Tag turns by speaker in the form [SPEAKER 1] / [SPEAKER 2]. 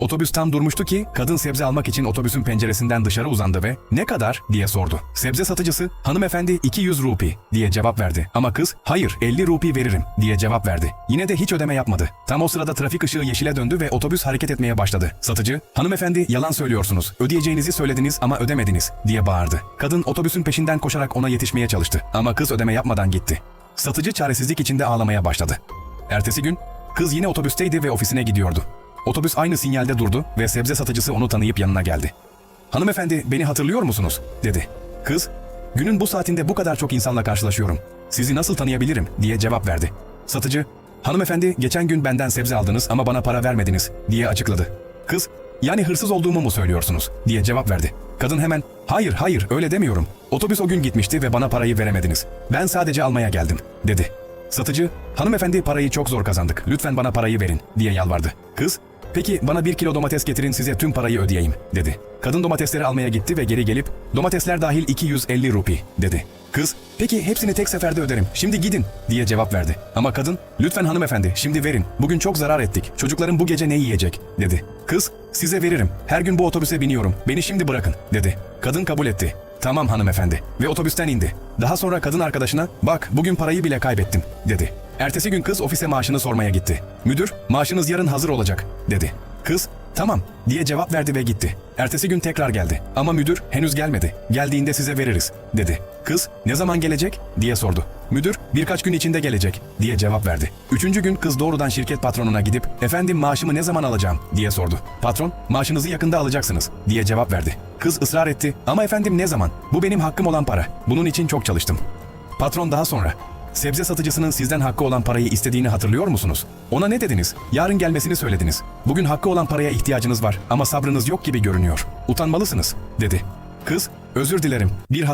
[SPEAKER 1] Otobüs tam durmuştu ki kadın sebze almak için otobüsün penceresinden dışarı uzandı ve ne kadar diye sordu. Sebze satıcısı hanımefendi 200 rupi diye cevap verdi ama kız hayır 50 rupi veririm diye cevap verdi. Yine de hiç ödeme yapmadı. Tam o sırada trafik ışığı yeşile döndü ve otobüs hareket etmeye başladı. Satıcı hanımefendi yalan söylüyorsunuz ödeyeceğinizi söylediniz ama ödemediniz diye bağırdı. Kadın otobüsün peşinden koşarak ona yetişmeye çalıştı ama kız ödeme yapmadan gitti. Satıcı çaresizlik içinde ağlamaya başladı. Ertesi gün kız yine otobüsteydi ve ofisine gidiyordu. Otobüs aynı sinyalde durdu ve sebze satıcısı onu tanıyıp yanına geldi. Hanımefendi beni hatırlıyor musunuz? dedi. Kız, günün bu saatinde bu kadar çok insanla karşılaşıyorum. Sizi nasıl tanıyabilirim? diye cevap verdi. Satıcı, hanımefendi geçen gün benden sebze aldınız ama bana para vermediniz diye açıkladı. Kız, yani hırsız olduğumu mu söylüyorsunuz? diye cevap verdi. Kadın hemen, hayır hayır öyle demiyorum. Otobüs o gün gitmişti ve bana parayı veremediniz. Ben sadece almaya geldim, dedi. Satıcı, hanımefendi parayı çok zor kazandık. Lütfen bana parayı verin diye yalvardı. Kız, peki bana bir kilo domates getirin size tüm parayı ödeyeyim dedi. Kadın domatesleri almaya gitti ve geri gelip domatesler dahil 250 rupi dedi. Kız, peki hepsini tek seferde öderim şimdi gidin diye cevap verdi. Ama kadın, lütfen hanımefendi şimdi verin. Bugün çok zarar ettik. Çocuklarım bu gece ne yiyecek dedi. Kız, size veririm. Her gün bu otobüse biniyorum. Beni şimdi bırakın dedi. Kadın kabul etti. Tamam hanımefendi ve otobüsten indi. Daha sonra kadın arkadaşına bak bugün parayı bile kaybettim dedi. Ertesi gün kız ofise maaşını sormaya gitti. Müdür maaşınız yarın hazır olacak dedi. Kız tamam diye cevap verdi ve gitti. Ertesi gün tekrar geldi ama müdür henüz gelmedi. Geldiğinde size veririz dedi. Kız ne zaman gelecek diye sordu. Müdür birkaç gün içinde gelecek diye cevap verdi. Üçüncü gün kız doğrudan şirket patronuna gidip efendim maaşımı ne zaman alacağım diye sordu. Patron maaşınızı yakında alacaksınız diye cevap verdi. Kız ısrar etti ama efendim ne zaman? Bu benim hakkım olan para. Bunun için çok çalıştım. Patron daha sonra sebze satıcısının sizden hakkı olan parayı istediğini hatırlıyor musunuz? Ona ne dediniz? Yarın gelmesini söylediniz. Bugün hakkı olan paraya ihtiyacınız var ama sabrınız yok gibi görünüyor. Utanmalısınız dedi. Kız özür dilerim bir hat